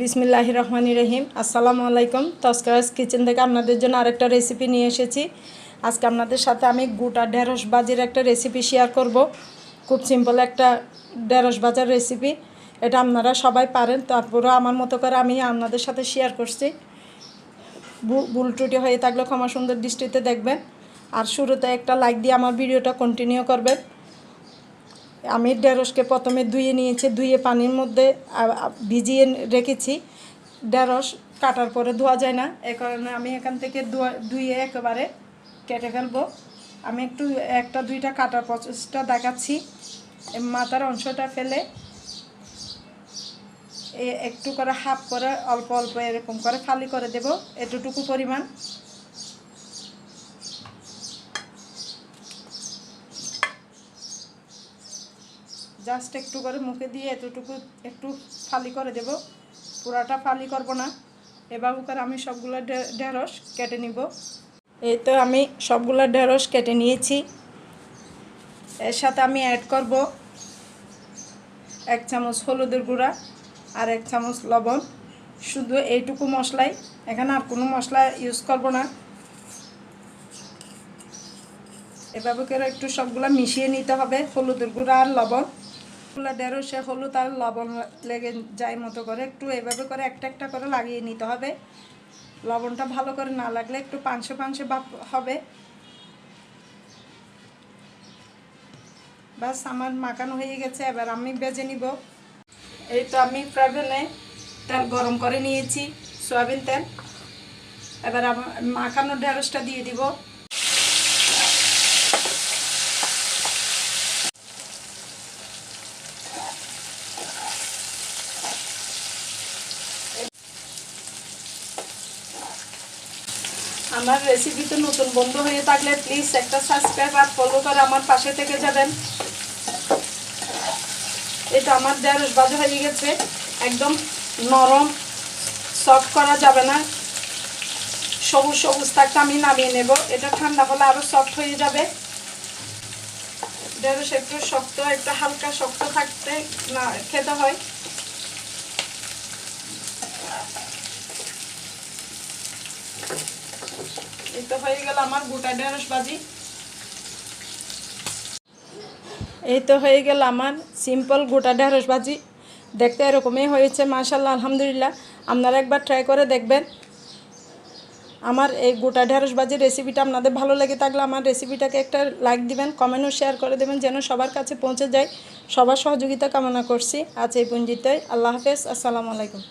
বিসমিল্লাহ রহমান রহিম। আসসালামু আলাইকুম। তস্করাজ কিচেন থেকে আপনাদের জন্য আরেকটা রেসিপি নিয়ে এসেছি। আজকে আপনাদের সাথে আমি গোটা ঢেঁড়স বাজির একটা রেসিপি শেয়ার করব। খুব সিম্পল একটা ঢেঁড়স বাজার রেসিপি এটা আপনারা সবাই পারেন, তারপরেও আমার মতো করে আমি আপনাদের সাথে শেয়ার করছি। ভুল ত্রুটি হয়ে থাকলে ক্ষমা সুন্দর দৃষ্টিতে দেখবেন। আর শুরুতে একটা লাইক দিয়ে আমার ভিডিওটা কন্টিনিউ করবেন। আমি ঢেঁড়সকে প্রথমে ধুয়ে নিয়েছি, ধুয়ে পানির মধ্যে ভিজিয়ে রেখেছি। ঢেঁড়স কাটার পরে ধোয়া যায় না, এ কারণে আমি এখান থেকে ধোয়া- একেবারে কেটে ফেলব। আমি একটু, একটা, দুইটা কাটার প্রসেসটা দেখাচ্ছি। মাথার অংশটা ফেলে একটু করে হাফ করে, অল্প অল্প এরকম করে খালি করে দেব, এতটুকু পরিমাণ। জাস্ট একটু করে মুখে দিয়ে এতটুকু একটু ফালি করে দেব। পুরাটা ফালি করব না। এভাবে করে আমি সবগুলো ঢেঁড়স কেটে নিব। এই তো আমি সবগুলো ঢেঁড়স কেটে নিয়েছি। এর সাথে আমি অ্যাড করব এক চামচ হলুদের গুঁড়া আর এক চামচ লবণ। শুধু এইটুকু মশলাই। এখানে আর কোনো মশলা ইউজ করব না। এভাবে করে একটু সবগুলো মিশিয়ে নিতে হবে, হলুদের গুঁড়া আর লবণ। ঢেঁড়সে হলুদ আর লবণ লেগে যায় মতো করে। একটু এভাবে করে একটা একটা করে লাগিয়ে নিতে হবে। লবণটা ভালো করে না লাগলে একটু পাঁচশো পাঁচশো ভাব হবে। বাস আমার মাখানো হয়ে গেছে, এবার আমি বেজে নিব। এই তো আমি ফ্রাইভেনে তেল গরম করে নিয়েছি, সয়াবিন তেল। এবার মাখানো ঢেঁড়সটা দিয়ে দিব। আমার রেসিপিতে নতুন বন্ধু হয়ে থাকলে প্লিজ একটা সাবস্ক্রাইব আর ফলো করে আমার পাশে থেকে যাবেন। এটা আমার ঢেঁড়স বাজা হয়ে গেছে। একদম নরম সফট করা যাবে না। সবুজ সবুজ থাকতে আমি নামিয়ে নেব। এটা ঠান্ডা হলে আরও সফট হয়ে যাবে। ঢেঁড়স একটু শক্ত, একটু হালকা শক্ত থাকতে না খেতে হয়। এই তো হয়ে গেল আমার গোটা ঢেঁড়স ভাজি। এই তো হয়ে গেল আমার সিম্পল গোটা ঢেঁড়স ভাজি। দেখতে এরকমই হয়েছে মাশাল্লাহ আলহামদুলিল্লাহ। আপনারা একবার ট্রাই করে দেখবেন। আমার এই গোটা ঢেঁড়স ভাজির রেসিপিটা আপনাদের ভালো লেগে থাকলে আমার রেসিপিটাকে একটা লাইক দিবেন কমেন্টও শেয়ার করে দেবেন, যেন সবার কাছে পৌঁছে যায়। সবার সহযোগিতা কামনা করছি। আজ এই পঞ্জিতে আল্লাহ হাফেজ। আসসালামু আলাইকুম।